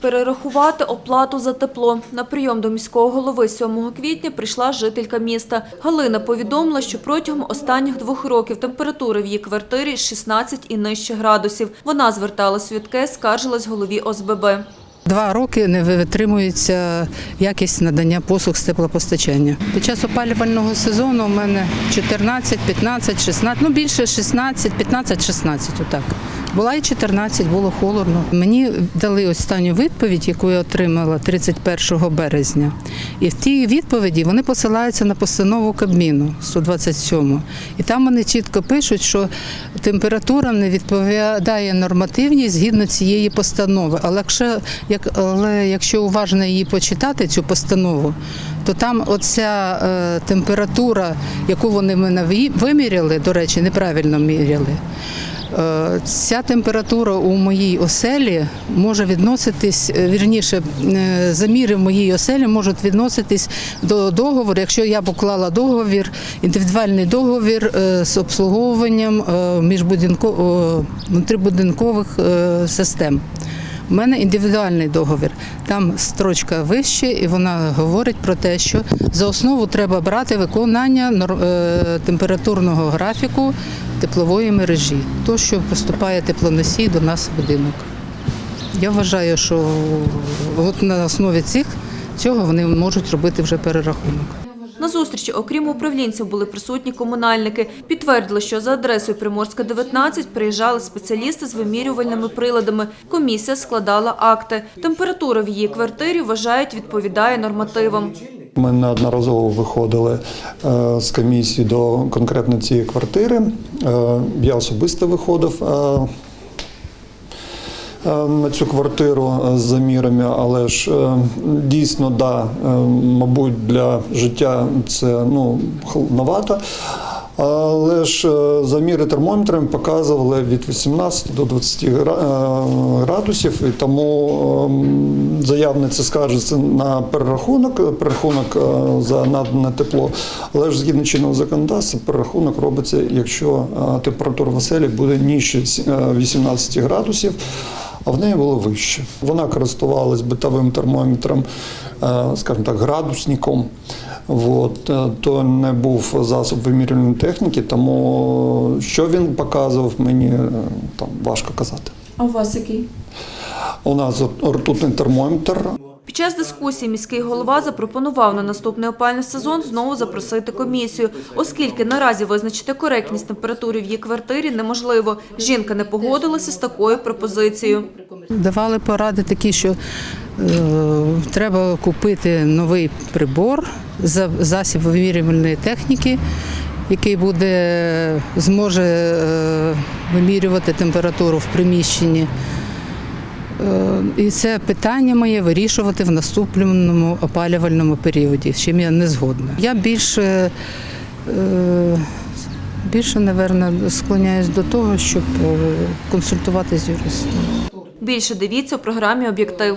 перерахувати оплату за тепло. На прийом до міського голови 7 квітня прийшла жителька міста. Галина повідомила, що протягом останніх двох років температура в її квартирі 16 і нижче градусів. Вона зверталась у КЕС, скаржилась голові ОСББ. Два роки не витримується якість надання послуг з теплопостачання. Під час опалювального сезону у мене 14, 15, 16, ну більше 16, 15, 16, отак. Була і 14, було холодно. Мені дали останню відповідь, яку я отримала 31 березня. І в тій відповіді вони посилаються на постанову Кабміну 127. І там вони чітко пишуть, що температура не відповідає нормативній згідно цієї постанови. Але якщо, але якщо уважно її почитати, цю постанову, то там оця е, температура, яку вони мене виміряли, до речі, неправильно міряли. Е, Ця температура у моїй оселі може відноситись, е, вірніше, е, заміри в моїй оселі можуть відноситись до договору, якщо я поклала договір, індивідуальний договір е, з обслуговуванням е, міжбудинко- о, внутрибудинкових е, систем. У мене індивідуальний договір. Там строчка вище, і вона говорить про те, що за основу треба брати виконання е, температурного графіку теплової мережі, то, що поступає теплоносій до нас в будинок. Я вважаю, що от на основі цих цього вони можуть робити вже перерахунок. На зустрічі, окрім управлінців, були присутні комунальники. Підтвердили, що за адресою Приморська 19 приїжджали спеціалісти з вимірювальними приладами. Комісія складала акти. Температура в її квартирі, вважають, відповідає нормативам. Ми неодноразово виходили е, з комісії до конкретно цієї квартири. Е, Я особисто виходив е, на цю квартиру е, з замірами, але ж е, дійсно, да, е, мабуть, для життя це ну, холодновато. Але ж заміри термометрами показували від 18 до 20 е, градусів, і тому ем, заявниця скаржиться на перерахунок, перерахунок за надане тепло. Але ж згідно чинного законодавства, перерахунок робиться, якщо температура в оселі буде нижче сі- е, 18 градусів. А в неї було вище. Вона користувалась битовим термометром, е, скажімо так, градусником. От, е, то не був засоб вимірювальної техніки, тому що він показував, мені е, там важко казати. А у вас який? У нас ртутний термометр. Під час дискусії міський голова запропонував на наступний опальний сезон знову запросити комісію, оскільки наразі визначити коректність температури в її квартирі неможливо. Жінка не погодилася з такою пропозицією. Давали поради такі, що е, треба купити новий прибор, за- засіб вимірювальної техніки, який буде, зможе е, вимірювати температуру в приміщенні. Е, І це питання моє вирішувати в наступному опалювальному періоді, з чим я не згодна. Я більше, е, більше, напевно, склоняюсь до того, щоб консультувати консультуватися з юристом. Більше дивіться у програмі «Об'єктив».